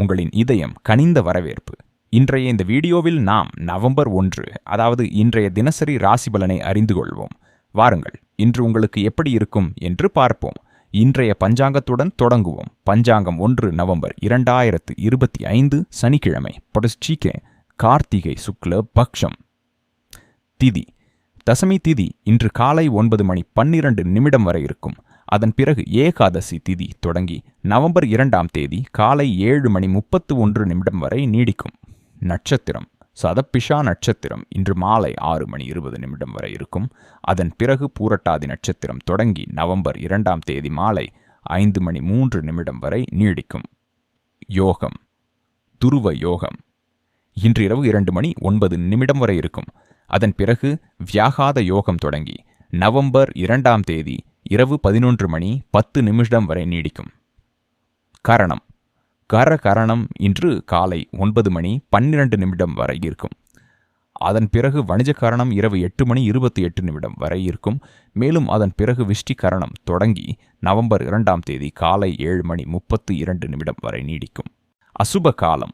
உங்களின் இதயம் கனிந்த வரவேற்பு. இன்றைய இந்த வீடியோவில் நாம் நவம்பர் ஒன்று அதாவது இன்றைய தினசரி ராசி பலனை அறிந்து கொள்வோம். வாருங்கள் இன்று உங்களுக்கு எப்படி இருக்கும் என்று பார்ப்போம். இன்றைய பஞ்சாங்கத்துடன் தொடங்குவோம். பஞ்சாங்கம் ஒன்று நவம்பர் இரண்டாயிரத்து இருபத்தி ஐந்து சனிக்கிழமை பொடஸ்டீகே கார்த்திகை சுக்ல பக்ஷம். திதி. தசமி திதி இன்று காலை ஒன்பது மணி பன்னிரண்டு நிமிடம் வரை இருக்கும். அதன் பிறகு ஏகாதசி திதி தொடங்கி நவம்பர் இரண்டாம் தேதி காலை ஏழு மணி முப்பத்து ஒன்று நிமிடம் வரை நீடிக்கும். நட்சத்திரம் சதப்பிஷா நட்சத்திரம் இன்று மாலை ஆறு மணி இருபது நிமிடம் வரை இருக்கும். அதன் பிறகு பூரட்டாதி நட்சத்திரம் தொடங்கி நவம்பர் இரண்டாம் தேதி மாலை ஐந்து மணி மூன்று நிமிடம் வரை நீடிக்கும். யோகம் துருவ யோகம். இன்று இரவு இரண்டு மணி ஒன்பது நிமிடம் வரை இருக்கும். அதன் பிறகு வியாகாத யோகம் தொடங்கி நவம்பர் இரண்டாம் தேதி இரவு பதினொன்று மணி பத்து நிமிடம் வரை நீடிக்கும். கரணம். கர கரணம் இன்று காலை ஒன்பது மணி பன்னிரண்டு நிமிடம் வரை இருக்கும். அதன் பிறகு வணிஜ கரணம் இரவு எட்டு மணி இருபத்தி எட்டு நிமிடம் வரை இருக்கும். மேலும் அதன் பிறகு விஷ்டி கரணம் தொடங்கி நவம்பர் இரண்டாம் தேதி காலை ஏழு மணி முப்பத்து இரண்டு நிமிடம் வரை நீடிக்கும். அசுப காலம்.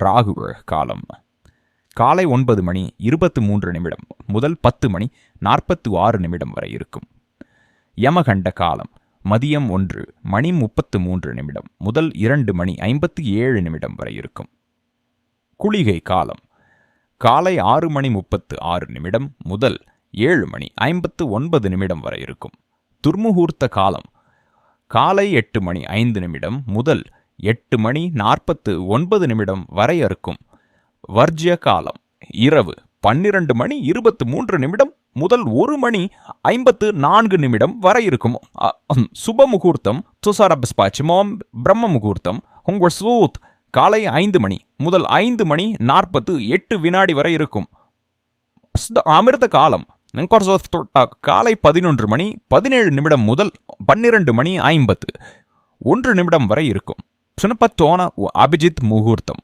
ராகு காலம். காலை ஒன்பது மணி இருபத்து மூன்று நிமிடம் முதல் பத்து மணி நாற்பத்து ஆறு நிமிடம் வரை இருக்கும். யமகண்ட காலம் மதியம் ஒன்று மணி முப்பத்து மூன்று நிமிடம் முதல் இரண்டு மணி ஐம்பத்து ஏழு நிமிடம் வரை இருக்கும். குளிகை காலம் காலை ஆறு மணி முப்பத்து ஆறு நிமிடம் முதல் ஏழு மணி ஐம்பத்து ஒன்பது நிமிடம் வரை இருக்கும். துர்முகூர்த்த காலம் காலை எட்டு மணி ஐந்து நிமிடம் முதல் எட்டு மணி நாற்பத்து ஒன்பது நிமிடம் வரை இருக்கும். வர்ஜிய காலம். இரவு பன்னிரண்டு மணி இருபத்து மூன்று நிமிடம் முதல் ஒரு மணி ஐம்பத்து நான்கு நிமிடம் வரை இருக்கும். சுப முகூர்த்தம் துசாரபிஸ்பாச்சிமோம் பிரம்ம முகூர்த்தம் உங்கள் சூத் காலை ஐந்து மணி முதல் ஐந்து மணி நாற்பத்து எட்டு வினாடி வரை இருக்கும். அமிர்த காலம் காலை பதினொன்று மணி பதினேழு நிமிடம் முதல் பன்னிரண்டு மணி ஐம்பத்து ஒன்று நிமிடம் வரை இருக்கும். சுனப்பத்தோன அபிஜித் முகூர்த்தம்.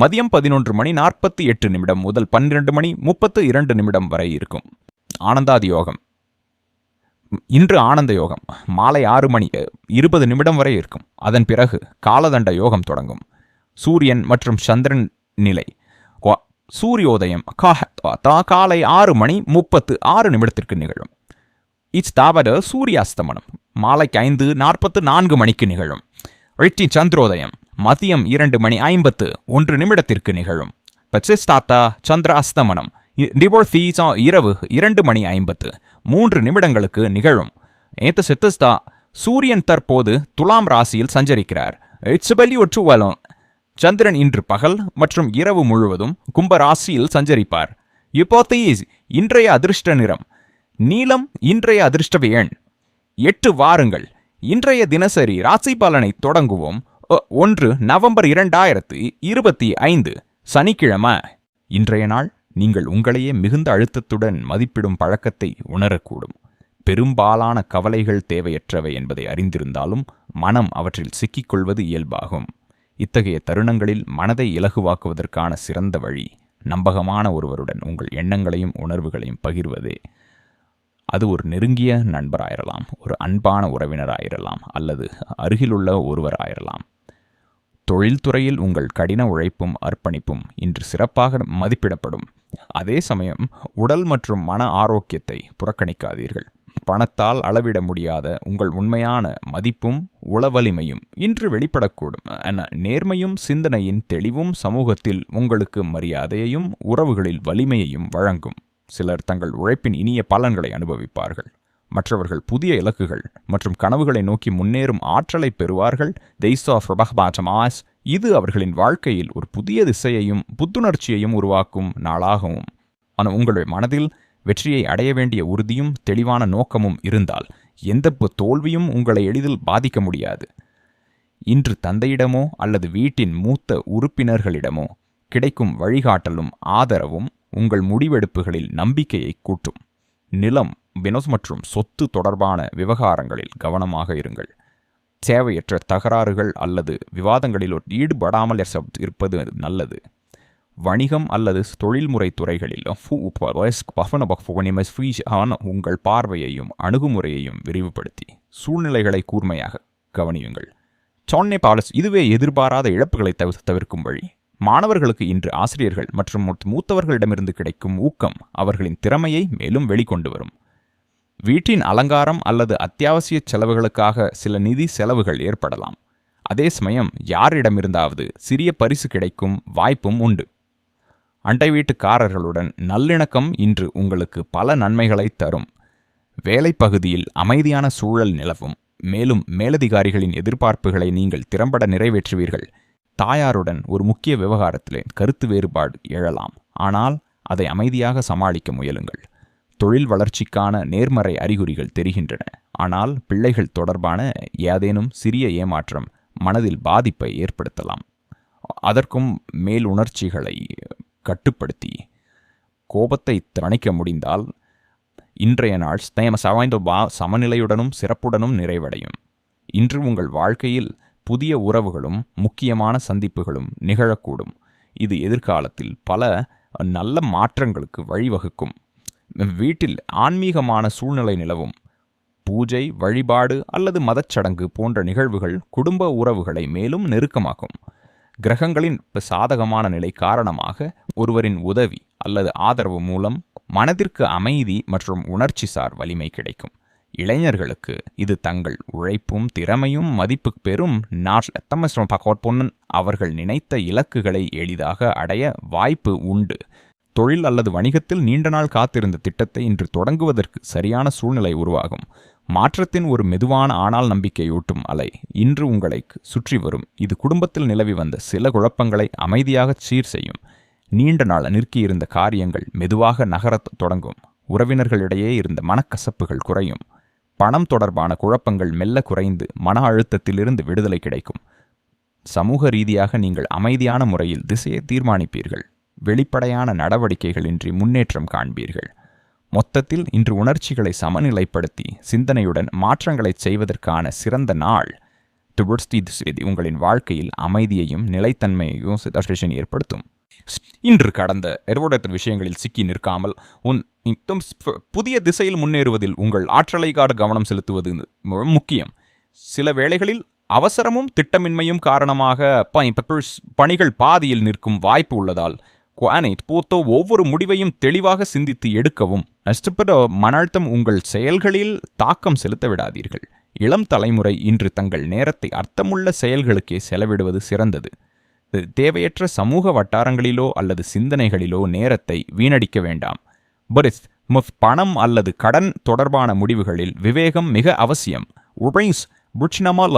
மதியம் பதினொன்று மணி நாற்பத்தி எட்டு நிமிடம் முதல் பன்னிரண்டு மணி முப்பத்து இரண்டு நிமிடம் வரை இருக்கும். ஆனந்தாதி யோகம். இன்று ஆனந்த யோகம். மாலை ஆறு மணி இருபது நிமிடம் வரை இருக்கும். அதன் பிறகு காலதண்ட யோகம் தொடங்கும். சூரியன் மற்றும் சந்திரன் நிலை. சூரியோதயம் காலை ஆறு மணி முப்பத்து ஆறு நிமிடத்திற்கு நிகழும். இச்தாவது சூரியாஸ்தமனம். மாலைக்கு ஐந்து நாற்பத்து நான்கு மணிக்கு நிகழும். ரிட்டி சந்திரோதயம். மதியம் இரண்டு மணி ஐம்பத்து ஒன்று நிமிடத்திற்கு நிகழும். பச்சிஸ்தாத்தா சந்திர அஸ்தமனம். டிவோர்ஃபீஸா இரவு இரண்டு மணி ஐம்பத்து மூன்று நிமிடங்களுக்கு நிகழும். ஏத்த சித்தஸ்தா சூரியன் தற்போது துலாம் ராசியில் சஞ்சரிக்கிறார். இட்ஸ்பலி ஒற்று வலம் சந்திரன் இன்று பகல் மற்றும் இரவு முழுவதும் கும்ப ராசியில் சஞ்சரிப்பார். இப்போத்தீஸ் இன்றைய அதிர்ஷ்ட நிறம். நீலம் இன்றைய அதிர்ஷ்ட எண் எட்டு வாருங்கள். இன்றைய தினசரி ராசி பலனை தொடங்குவோம். ஒன்று நவம்பர் இரண்டாயிரத்து இருபத்தி ஐந்து சனிக்கிழமை. இன்றைய நாள் நீங்கள் உங்களையே மிகுந்த அழுத்தத்துடன் மதிப்பிடும் பழக்கத்தை உணரக்கூடும். பெரும்பாலான கவலைகள் தேவையற்றவை என்பதை அறிந்திருந்தாலும் மனம் அவற்றில் சிக்கிக்கொள்வது இயல்பாகும். இத்தகைய தருணங்களில் மனதை இலகுவாக்குவதற்கான சிறந்த வழி நம்பகமான ஒருவருடன் உங்கள் எண்ணங்களையும் உணர்வுகளையும் பகிர்வதே. அது ஒரு நெருங்கிய நண்பராயிரலாம் ஒரு அன்பான உறவினராயிரலாம் அல்லது அருகிலுள்ள ஒருவராயிரலாம். தொழில்துறையில் உங்கள் கடின உழைப்பும் அர்ப்பணிப்பும் இன்று சிறப்பாக மதிப்பிடப்படும். அதே சமயம் உடல் மற்றும் மன ஆரோக்கியத்தை புறக்கணிக்காதீர்கள். பணத்தால் அளவிட முடியாத உங்கள் உண்மையான மதிப்பும் உளவலிமையும் இன்று வெளிப்படக்கூடும் என நேர்மையும் சிந்தனையின் தெளிவும் சமூகத்தில் உங்களுக்கு மரியாதையையும் உறவுகளில் வலிமையையும் வழங்கும். சிலர் தங்கள் உழைப்பின் இனிய பலன்களை அனுபவிப்பார்கள். மற்றவர்கள் புதிய இலக்குகள் மற்றும் கனவுகளை நோக்கி முன்னேறும் ஆற்றலை பெறுவார்கள். தெய்ஸ் ஆஃப் ரபஹ்பாட்டமாஸ் இது அவர்களின் வாழ்க்கையில் ஒரு புதிய திசையையும் புத்துணர்ச்சியையும் உருவாக்கும் நாளாகவும். ஆனால் உங்களுடைய மனதில் வெற்றியை அடைய வேண்டிய உறுதியும் தெளிவான நோக்கமும் இருந்தால் எந்த தோல்வியும் உங்களை எளிதில் பாதிக்க முடியாது. இன்று தந்தையிடமோ அல்லது வீட்டின் மூத்த உறுப்பினர்களிடமோ கிடைக்கும் வழிகாட்டலும் ஆதரவும் உங்கள் முடிவெடுப்புகளில் நம்பிக்கையை கூட்டும். நிலம் வினோஸ் மற்றும் சொத்து தொடர்பான விவகாரங்களில் கவனமாக இருங்கள். தேவையற்ற தகராறுகள் அல்லது விவாதங்களில் ஈடுபடாமல் இருப்பது நல்லது. வணிகம் அல்லது தொழில்முறை துறைகளில் உங்கள் பார்வையையும் அணுகுமுறையையும் விரிவுபடுத்தி சூழ்நிலைகளை கூர்மையாக கவனியுங்கள். சோன்னே பாலஸ் இதுவே எதிர்பாராத இழப்புகளை தவிர தவிர்க்கும் வழி. மாணவர்களுக்கு இன்று ஆசிரியர்கள் மற்றும் மூத்தவர்களிடமிருந்து கிடைக்கும் ஊக்கம் அவர்களின் திறமையை மேலும் வெளிக்கொண்டு வரும். வீட்டின் அலங்காரம் அல்லது அத்தியாவசிய செலவுகளுக்காக சில நிதி செலவுகள் ஏற்படலாம். அதே சமயம் யாரிடமிருந்தாவது சிறிய பரிசு கிடைக்கும் வாய்ப்பும் உண்டு. அண்டை வீட்டுக்காரர்களுடன் நல்லிணக்கம் இன்று உங்களுக்கு பல நன்மைகளை தரும். வேலை பகுதியில் அமைதியான சூழல் நிலவும். மேலும் மேலதிகாரிகளின் எதிர்பார்ப்புகளை நீங்கள் திறம்பட நிறைவேற்றுவீர்கள். தாயாருடன் ஒரு முக்கிய விவகாரத்திலே கருத்து வேறுபாடு எழலாம். ஆனால் அதை அமைதியாக சமாளிக்க முயலுங்கள். தொழில் வளர்ச்சிக்கான நேர்மறை அறிகுறிகள் தெரிகின்றன. ஆனால் பிள்ளைகள் தொடர்பான ஏதேனும் சிறிய ஏமாற்றம் மனதில் பாதிப்பை ஏற்படுத்தலாம். அதற்கும் மேல் உணர்ச்சிகளை கட்டுப்படுத்தி கோபத்தை தணிக்க முடிந்தால் இன்றைய நாள் தயம சவாய்ந்த வா சமநிலையுடனும் சிறப்புடனும் நிறைவடையும். இன்று உங்கள் வாழ்க்கையில் புதிய உறவுகளும் முக்கியமான சந்திப்புகளும் நிகழக்கூடும். இது எதிர்காலத்தில் பல நல்ல மாற்றங்களுக்கு வழிவகுக்கும். வீட்டில் ஆன்மீகமான சூழ்நிலை நிலவும். பூஜை வழிபாடு அல்லது மதச்சடங்கு போன்ற நிகழ்வுகள் குடும்ப உறவுகளை மேலும் நெருக்கமாக்கும். கிரகங்களின் சாதகமான நிலை காரணமாக ஒருவரின் உதவி அல்லது ஆதரவு மூலம் மனதிற்கு அமைதி மற்றும் உணர்ச்சிசார் வலிமை கிடைக்கும். இளைஞர்களுக்கு இது தங்கள் உழைப்பும் திறமையும் மதிப்பு பெறும் பொன்னன் அவர்கள் நினைத்த இலக்குகளை எளிதாக அடைய வாய்ப்பு உண்டு. தொழில் அல்லது வணிகத்தில் நீண்ட நாள் காத்திருந்த திட்டத்தை இன்று தொடங்குவதற்கு சரியான சூழ்நிலை உருவாகும். மாற்றத்தின் ஒரு மெதுவான ஆனால் நம்பிக்கையூட்டும் அலை. இன்று உங்களை சுற்றி வரும். இது குடும்பத்தில் நிலவி வந்த சில குழப்பங்களை அமைதியாக சீர் செய்யும். நீண்ட நாள் நிற்கியிருந்த காரியங்கள் மெதுவாக நகரத் தொடங்கும். உறவினர்களிடையே இருந்த மனக்கசப்புகள் குறையும். பணம் தொடர்பான குழப்பங்கள் மெல்ல குறைந்து மன அழுத்தத்திலிருந்து விடுதலை கிடைக்கும். சமூக ரீதியாக நீங்கள் அமைதியான முறையில் திசையை தீர்மானிப்பீர்கள். வெளிப்படையான நடவடிக்கைகளின்றி முன்னேற்றம் காண்பீர்கள். மொத்தத்தில் இன்று உணர்ச்சிகளை சமநிலைப்படுத்தி சிந்தனையுடன் மாற்றங்களை செய்வதற்கான சிறந்த நாள். டுவர்ட்ஸ் செய்தி உங்களின் வாழ்க்கையில் அமைதியையும் நிலைத்தன்மையையும் ஏற்படுத்தும். இன்று கடந்த எருவடத்தின் விஷயங்களில் சிக்கி நிற்காமல் உன் புதிய திசையில் முன்னேறுவதில் உங்கள் ஆற்றலை காட கவனம் செலுத்துவது முக்கியம். சில வேளைகளில் அவசரமும் திட்டமின்மையும் காரணமாக பணிகள் பாதியில் நிற்கும் வாய்ப்பு உள்ளதால் குவானைட் போத்தோ ஒவ்வொரு முடிவையும் தெளிவாக சிந்தித்து எடுக்கவும். நஷ்டப்பட மன அழுத்தம் உங்கள் செயல்களில் தாக்கம் செலுத்த விடாதீர்கள். இளம் தலைமுறை இன்று தங்கள் நேரத்தை அர்த்தமுள்ள செயல்களுக்கே செலவிடுவது சிறந்தது. தேவையற்ற சமூக வட்டாரங்களிலோ அல்லது சிந்தனைகளிலோ நேரத்தை வீணடிக்க வேண்டாம். பரிஸ் பணம் அல்லது கடன் தொடர்பான முடிவுகளில் விவேகம் மிக அவசியம். உபைஸ் புட்சினமால்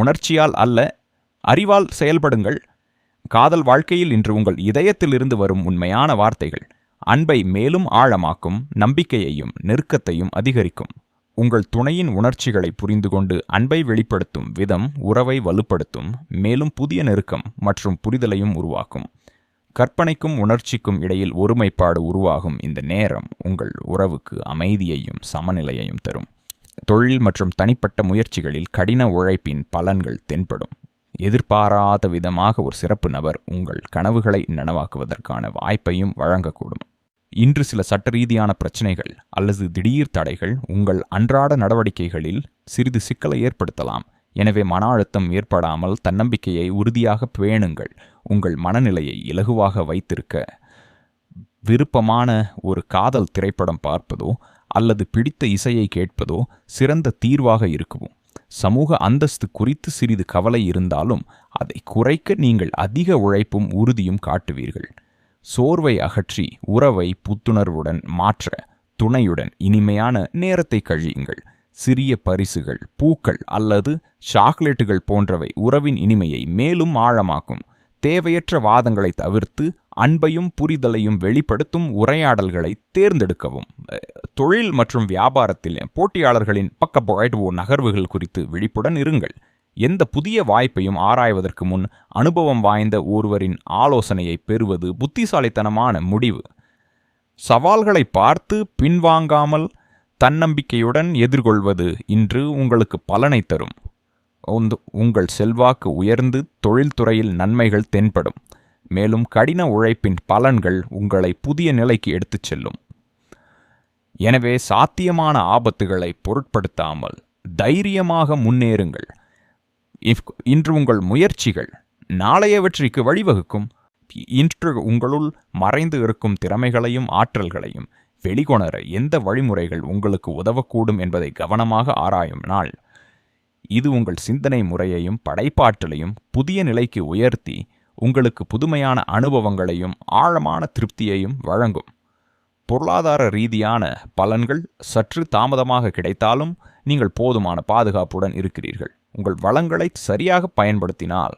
உணர்ச்சியால் அல்ல அறிவால் செயல்படுங்கள். காதல் வாழ்க்கையில் இன்று உங்கள் இதயத்திலிருந்து வரும் உண்மையான வார்த்தைகள். அன்பை மேலும் ஆழமாக்கும் நம்பிக்கையையும் நெருக்கத்தையும் அதிகரிக்கும். உங்கள் துணையின் உணர்ச்சிகளை புரிந்து கொண்டு அன்பை வெளிப்படுத்தும் விதம் உறவை வலுப்படுத்தும் மேலும் புதிய நெருக்கம் மற்றும் புரிதலையும் உருவாக்கும். கற்பனைக்கும் உணர்ச்சிக்கும் இடையில் ஒருமைப்பாடு உருவாகும் இந்த நேரம் உங்கள் உறவுக்கு அமைதியையும் சமநிலையையும் தரும். தொழில் மற்றும் தனிப்பட்ட முயற்சிகளில் கடின உழைப்பின் பலன்கள் தென்படும். எதிர்பாராத விதமாக ஒரு சிறப்பு நபர் உங்கள் கனவுகளை நனவாக்குவதற்கான வாய்ப்பையும் வழங்கக்கூடும். இன்று சில சட்ட ரீதியான பிரச்சனைகள் அல்லது திடீர் தடைகள் உங்கள் அன்றாட நடவடிக்கைகளில் சிறிது சிக்கலை ஏற்படுத்தலாம். எனவே மன அழுத்தம் ஏற்படாமல் தன்னம்பிக்கையை உறுதியாக பேணுங்கள். உங்கள் மனநிலையை இலகுவாக வைத்திருக்க விருப்பமான ஒரு காதல் திரைப்படம் பார்ப்பதோ அல்லது பிடித்த இசையை கேட்பதோ சிறந்த தீர்வாக இருக்கும்? சமூக அந்தஸ்து குறித்து சிறிது கவலை இருந்தாலும் அதை குறைக்க நீங்கள் அதிக உழைப்பும் உறுதியும் காட்டுவீர்கள். சோர்வை அகற்றி உறவை புத்துணர்வுடன் மாற்ற துணையுடன் இனிமையான நேரத்தை கழியுங்கள். சிறிய பரிசுகள் பூக்கள் அல்லது சாக்லேட்டுகள் போன்றவை உறவின் இனிமையை மேலும் ஆழமாக்கும். தேவையற்ற வாதங்களை தவிர்த்து அன்பையும் புரிதலையும் வெளிப்படுத்தும் உரையாடல்களை தேர்ந்தெடுக்கவும். தொழில் மற்றும் வியாபாரத்தில் போட்டியாளர்களின் பக்க நகர்வுகள் குறித்து விழிப்புடன் இருங்கள். எந்த புதிய வாய்ப்பையும் ஆராய்வதற்கு முன் அனுபவம் வாய்ந்த ஒருவரின் ஆலோசனையை பெறுவது புத்திசாலித்தனமான முடிவு. சவால்களை பார்த்து பின்வாங்காமல் தன்னம்பிக்கையுடன் எதிர்கொள்வது இன்று உங்களுக்கு பலனை தரும். உங்கள் செல்வாக்கு உயர்ந்து தொழில்துறையில் நன்மைகள் தென்படும். மேலும் கடின உழைப்பின் பலன்கள் உங்களை புதிய நிலைக்கு எடுத்துச் செல்லும். எனவே சாத்தியமான ஆபத்துகளை பொருட்படுத்தாமல் தைரியமாக முன்னேறுங்கள். இஃப்- இன்று உங்கள் முயற்சிகள் நாளைய வெற்றிக்கு வழிவகுக்கும். இன்று உங்களுள் மறைந்து இருக்கும் திறமைகளையும் ஆற்றல்களையும் வெளிக்கொணர எந்த வழிமுறைகள் உங்களுக்கு உதவக்கூடும் என்பதை கவனமாக ஆராயும் நாள். இது உங்கள் சிந்தனை முறையையும் படைப்பாற்றலையும் புதிய நிலைக்கு உயர்த்தி உங்களுக்கு புதுமையான அனுபவங்களையும் ஆழமான திருப்தியையும் வழங்கும். பொருளாதார ரீதியான பலன்கள் சற்று தாமதமாக கிடைத்தாலும் நீங்கள் போதுமான பாதுகாப்புடன் இருக்கிறீர்கள். உங்கள் வளங்களை சரியாக பயன்படுத்தினால்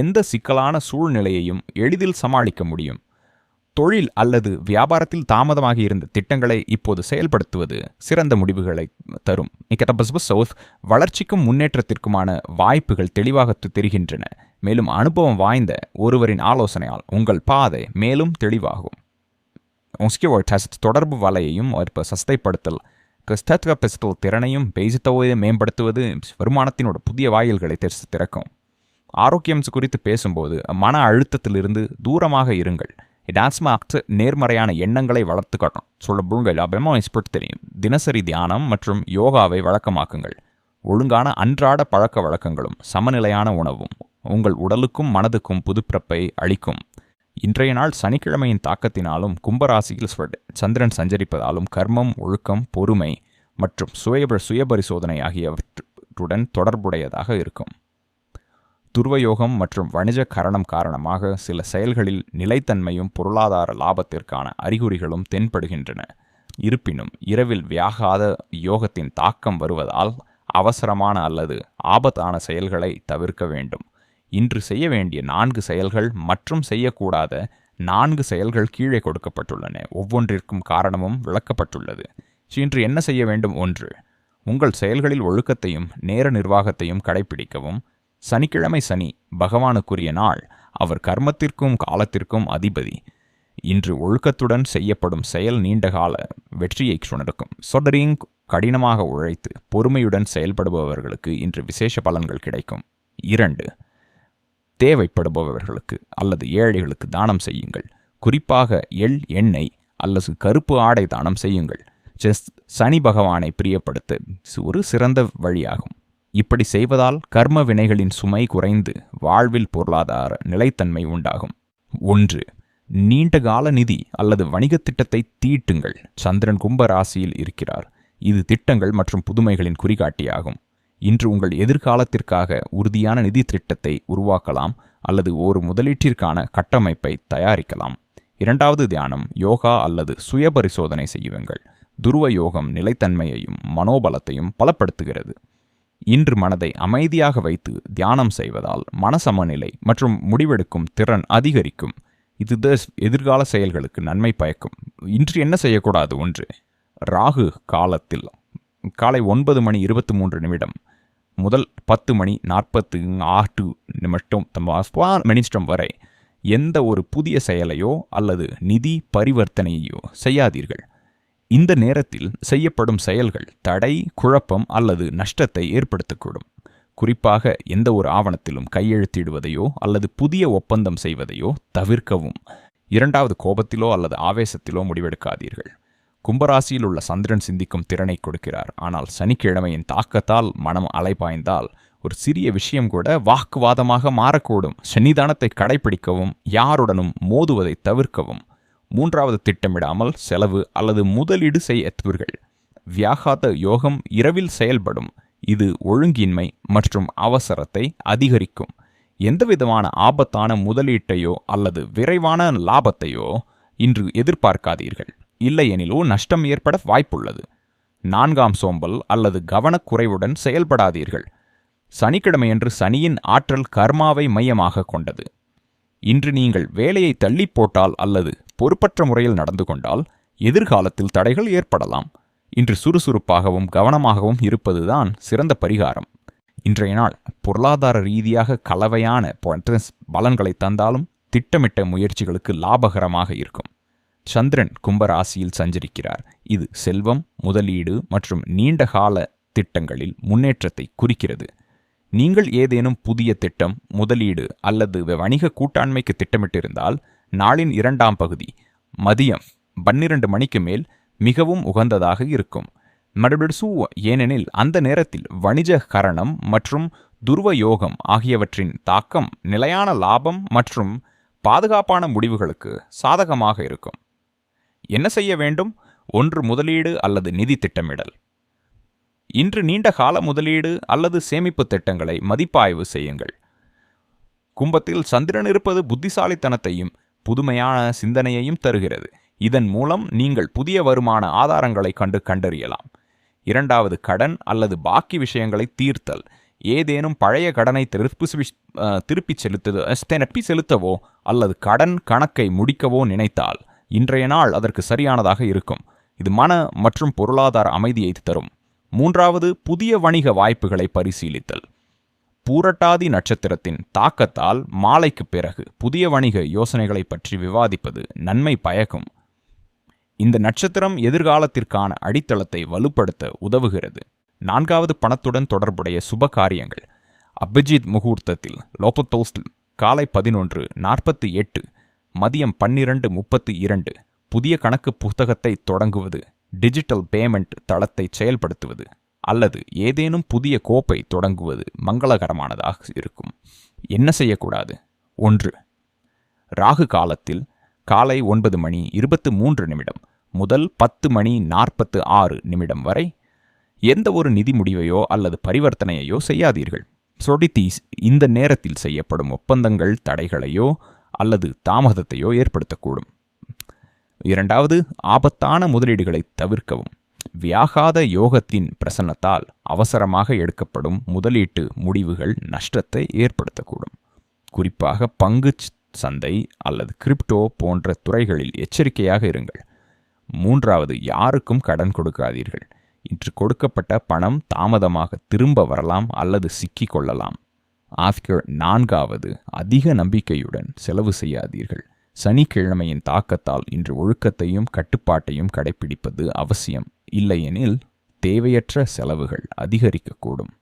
எந்த சிக்கலான சூழ்நிலையையும் எளிதில் சமாளிக்க முடியும். தொழில் அல்லது வியாபாரத்தில் தாமதமாக இருந்த திட்டங்களை இப்போது செயல்படுத்துவது சிறந்த முடிவுகளை தரும். சவுத் வளர்ச்சிக்கும் முன்னேற்றத்திற்குமான வாய்ப்புகள் தெளிவாக தெரிகின்றன. மேலும் அனுபவம் வாய்ந்த ஒருவரின் ஆலோசனையால் உங்கள் பாதை மேலும் தெளிவாகும். ஒஸ்கியோர் தொடர்பு வலையையும் இப்போ சஸ்தைப்படுத்தல் கிறிஸ்தத்வ திறனையும் பேசித்தவையை மேம்படுத்துவது வருமானத்தினோட புதிய வாயில்களை தெரிசு திறக்கும். ஆரோக்கியம் குறித்து பேசும்போது மன அழுத்தத்திலிருந்து தூரமாக இருங்கள். டாஸ்மாக்ட் நேர்மறையான எண்ணங்களை வளர்த்துக்கட்டும் சொல்ல புழுங்கள் அபயமா எக்ஸ்பர்ட் தெரியும். தினசரி தியானம் மற்றும் யோகாவை வழக்கமாக்குங்கள். ஒழுங்கான அன்றாட பழக்க வழக்கங்களும் சமநிலையான உணவும் உங்கள் உடலுக்கும் மனதுக்கும் புதுப்பிறப்பை அளிக்கும். இன்றைய நாள் சனிக்கிழமையின் தாக்கத்தினாலும் கும்பராசியில் சந்திரன் சஞ்சரிப்பதாலும் கர்மம் ஒழுக்கம் பொறுமை மற்றும் சுய சுயபரிசோதனை ஆகியவற்றுடன் தொடர்புடையதாக இருக்கும். துருவயோகம் மற்றும் வணிக கரணம் காரணமாக சில செயல்களில் நிலைத்தன்மையும் பொருளாதார லாபத்திற்கான அறிகுறிகளும் தென்படுகின்றன. இருப்பினும் இரவில் வியாகாத யோகத்தின் தாக்கம் வருவதால் அவசரமான அல்லது ஆபத்தான செயல்களை தவிர்க்க வேண்டும். இன்று செய்ய வேண்டிய நான்கு செயல்கள் மற்றும் செய்யக்கூடாத நான்கு செயல்கள் கீழே கொடுக்கப்பட்டுள்ளன. ஒவ்வொன்றிற்கும் காரணமும் விளக்கப்பட்டுள்ளது. இன்று என்ன செய்ய வேண்டும்? ஒன்று உங்கள் செயல்களில் ஒழுக்கத்தையும் நேர நிர்வாகத்தையும் கடைபிடிக்கவும் சனிக்கிழமை சனி பகவானுக்குரிய நாள். அவர் கர்மத்திற்கும் காலத்திற்கும் அதிபதி. இன்று ஒழுக்கத்துடன் செய்யப்படும் செயல் நீண்டகால வெற்றியை சுணர்க்கும். சொடரிங் கடினமாக உழைத்து பொறுமையுடன் செயல்படுபவர்களுக்கு இன்று விசேஷ பலன்கள் கிடைக்கும். இரண்டு தேவைப்படுபவர்களுக்கு அல்லது ஏழைகளுக்கு தானம் செய்யுங்கள். குறிப்பாக எள் எண்ணெய் அல்லது கருப்பு ஆடை தானம் செய்யுங்கள். செஸ் சனி பகவானை பிரியப்படுத்த ஒரு சிறந்த வழியாகும். இப்படி செய்வதால் கர்ம வினைகளின் சுமை குறைந்து வாழ்வில் பொருளாதார நிலைத்தன்மை உண்டாகும். ஒன்று நீண்ட கால நிதி அல்லது வணிகத் திட்டத்தை தீட்டுங்கள். சந்திரன் கும்ப ராசியில் இருக்கிறார். இது திட்டங்கள் மற்றும் புதுமைகளின் குறிகாட்டியாகும். இன்று உங்கள் எதிர்காலத்திற்காக உறுதியான நிதி திட்டத்தை உருவாக்கலாம் அல்லது ஒரு முதலீட்டிற்கான கட்டமைப்பை தயாரிக்கலாம். இரண்டாவது தியானம் யோகா அல்லது சுய பரிசோதனை செய்யுங்கள். துருவ யோகம் நிலைத்தன்மையையும் மனோபலத்தையும் பலப்படுத்துகிறது. இன்று மனதை அமைதியாக வைத்து தியானம் செய்வதால் மனசமநிலை மற்றும் முடிவெடுக்கும் திறன் அதிகரிக்கும். இது தஸ் எதிர்கால செயல்களுக்கு நன்மை பயக்கும். இன்று என்ன செய்யக்கூடாது? ஒன்று ராகு காலத்தில் காலை ஒன்பது மணி இருபத்தி மூன்று நிமிடம் முதல் பத்து மணி நாற்பத்து ஆட்டு நிமிடம் மினிஸ்டம் வரை எந்த ஒரு புதிய செயலையோ அல்லது நிதி பரிவர்த்தனையோ செய்யாதீர்கள். இந்த நேரத்தில் செய்யப்படும் செயல்கள் தடை குழப்பம் அல்லது நஷ்டத்தை ஏற்படுத்தக்கூடும். குறிப்பாக எந்த ஒரு ஆவணத்திலும் கையெழுத்திடுவதையோ அல்லது புதிய ஒப்பந்தம் செய்வதையோ தவிர்க்கவும். இரண்டாவது கோபத்திலோ அல்லது ஆவேசத்திலோ முடிவெடுக்காதீர்கள். கும்பராசியில் உள்ள சந்திரன் சிந்திக்கும் திறனை கொடுக்கிறார். ஆனால் சனிக்கிழமையின் தாக்கத்தால் மனம் அலைபாய்ந்தால் ஒரு சிறிய விஷயம் கூட வாக்குவாதமாக மாறக்கூடும். சன்னிதானத்தை கடைபிடிக்கவும் யாருடனும் மோதுவதை தவிர்க்கவும். மூன்றாவது திட்டமிடாமல் செலவு அல்லது முதலீடு செய்யத்துவர்கள். வியாகாத யோகம் இரவில் செயல்படும். இது ஒழுங்கின்மை மற்றும் அவசரத்தை அதிகரிக்கும். எந்தவிதமான ஆபத்தான முதலீட்டையோ அல்லது விரைவான லாபத்தையோ இன்று எதிர்பார்க்காதீர்கள். இல்லையெனிலோ நஷ்டம் ஏற்பட வாய்ப்புள்ளது. நான்காம் சோம்பல் அல்லது கவனக்குறைவுடன் செயல்படாதீர்கள். சனிக்கிழமையன்று சனியின் ஆற்றல் கர்மாவை மையமாக கொண்டது. இன்று நீங்கள் வேலையை தள்ளி போட்டால் அல்லது பொறுப்பற்ற முறையில் நடந்து கொண்டால் எதிர்காலத்தில் தடைகள் ஏற்படலாம். இன்று சுறுசுறுப்பாகவும் கவனமாகவும் இருப்பதுதான் சிறந்த பரிகாரம். இன்றைய நாள் பொருளாதார ரீதியாக கலவையான பலன்களை தந்தாலும் திட்டமிட்ட முயற்சிகளுக்கு லாபகரமாக இருக்கும். சந்திரன் கும்பராசியில் சஞ்சரிக்கிறார். இது செல்வம் முதலீடு மற்றும் நீண்டகால திட்டங்களில் முன்னேற்றத்தை குறிக்கிறது. நீங்கள் ஏதேனும் புதிய திட்டம் முதலீடு அல்லது வணிக கூட்டாண்மைக்கு திட்டமிட்டிருந்தால் நாளின் இரண்டாம் பகுதி மதியம் பன்னிரண்டு மணிக்கு மேல் மிகவும் உகந்ததாக இருக்கும். மறுபடிசு ஏனெனில் அந்த நேரத்தில் வணிக கரணம் மற்றும் துருவ யோகம் ஆகியவற்றின் தாக்கம் நிலையான லாபம் மற்றும் பாதுகாப்பான முடிவுகளுக்கு சாதகமாக இருக்கும். என்ன செய்ய வேண்டும்? ஒன்று முதலீடு அல்லது நிதி திட்டமிடல். இன்று நீண்ட கால முதலீடு அல்லது சேமிப்பு திட்டங்களை மதிப்பாய்வு செய்யுங்கள். கும்பத்தில் சந்திரன் இருப்பது புத்திசாலித்தனத்தையும் புதுமையான சிந்தனையையும் தருகிறது. இதன் மூலம் நீங்கள் புதிய வருமான ஆதாரங்களை கண்டு கண்டறியலாம். இரண்டாவது கடன் அல்லது பாக்கி விஷயங்களை தீர்த்தல். ஏதேனும் பழைய கடனை திருப்பி திருப்பிச் செலுத்து திருப்பி செலுத்தவோ அல்லது கடன் கணக்கை முடிக்கவோ நினைத்தால் இன்றைய நாள் அதற்கு சரியானதாக இருக்கும். இது மன மற்றும் பொருளாதார அமைதியை தரும். மூன்றாவது புதிய வணிக வாய்ப்புகளை பரிசீலித்தல். பூரட்டாதி நட்சத்திரத்தின் தாக்கத்தால் மாலைக்கு பிறகு புதிய வணிக யோசனைகளை பற்றி விவாதிப்பது நன்மை பயக்கும். இந்த நட்சத்திரம் எதிர்காலத்திற்கான அடித்தளத்தை வலுப்படுத்த உதவுகிறது. நான்காவது பணத்துடன் தொடர்புடைய சுப காரியங்கள். அபிஜித் முகூர்த்தத்தில் லோபத்தோஸ்டில் காலை பதினொன்று நாற்பத்தி எட்டு மதியம் பன்னிரண்டு முப்பத்தி இரண்டு புதிய கணக்கு புத்தகத்தை தொடங்குவது டிஜிட்டல் பேமெண்ட் தளத்தை செயல்படுத்துவது அல்லது ஏதேனும் புதிய கோப்பை தொடங்குவது மங்களகரமானதாக இருக்கும். என்ன செய்யக்கூடாது? ஒன்று ராகு காலத்தில் காலை ஒன்பது மணி இருபத்து மூன்று நிமிடம் முதல் பத்து மணி நாற்பத்து ஆறு நிமிடம் வரை எந்த ஒரு நிதி முடிவையோ அல்லது பரிவர்த்தனையையோ செய்யாதீர்கள். சொடித்தீஸ் இந்த நேரத்தில் செய்யப்படும் ஒப்பந்தங்கள் தடைகளையோ அல்லது தாமதத்தையோ ஏற்படுத்தக்கூடும். இரண்டாவது ஆபத்தான முதலீடுகளை தவிர்க்கவும். வியாகாத யோகத்தின் பிரசன்னத்தால் அவசரமாக எடுக்கப்படும் முதலீட்டு முடிவுகள் நஷ்டத்தை ஏற்படுத்தக்கூடும். குறிப்பாக பங்கு சந்தை அல்லது கிரிப்டோ போன்ற துறைகளில் எச்சரிக்கையாக இருங்கள். மூன்றாவது யாருக்கும் கடன் கொடுக்காதீர்கள். இன்று கொடுக்கப்பட்ட பணம் தாமதமாக திரும்ப வரலாம் அல்லது சிக்கிக் கொள்ளலாம். ஆஃப்கர் நான்காவது அதிக நம்பிக்கையுடன் செலவு செய்யாதீர்கள். சனிக்கிழமையின் தாக்கத்தால் இன்று ஒழுக்கத்தையும் கட்டுப்பாட்டையும் கடைபிடிப்பது அவசியம். இல்லையெனில் தேவையற்ற செலவுகள் அதிகரிக்கக்கூடும்.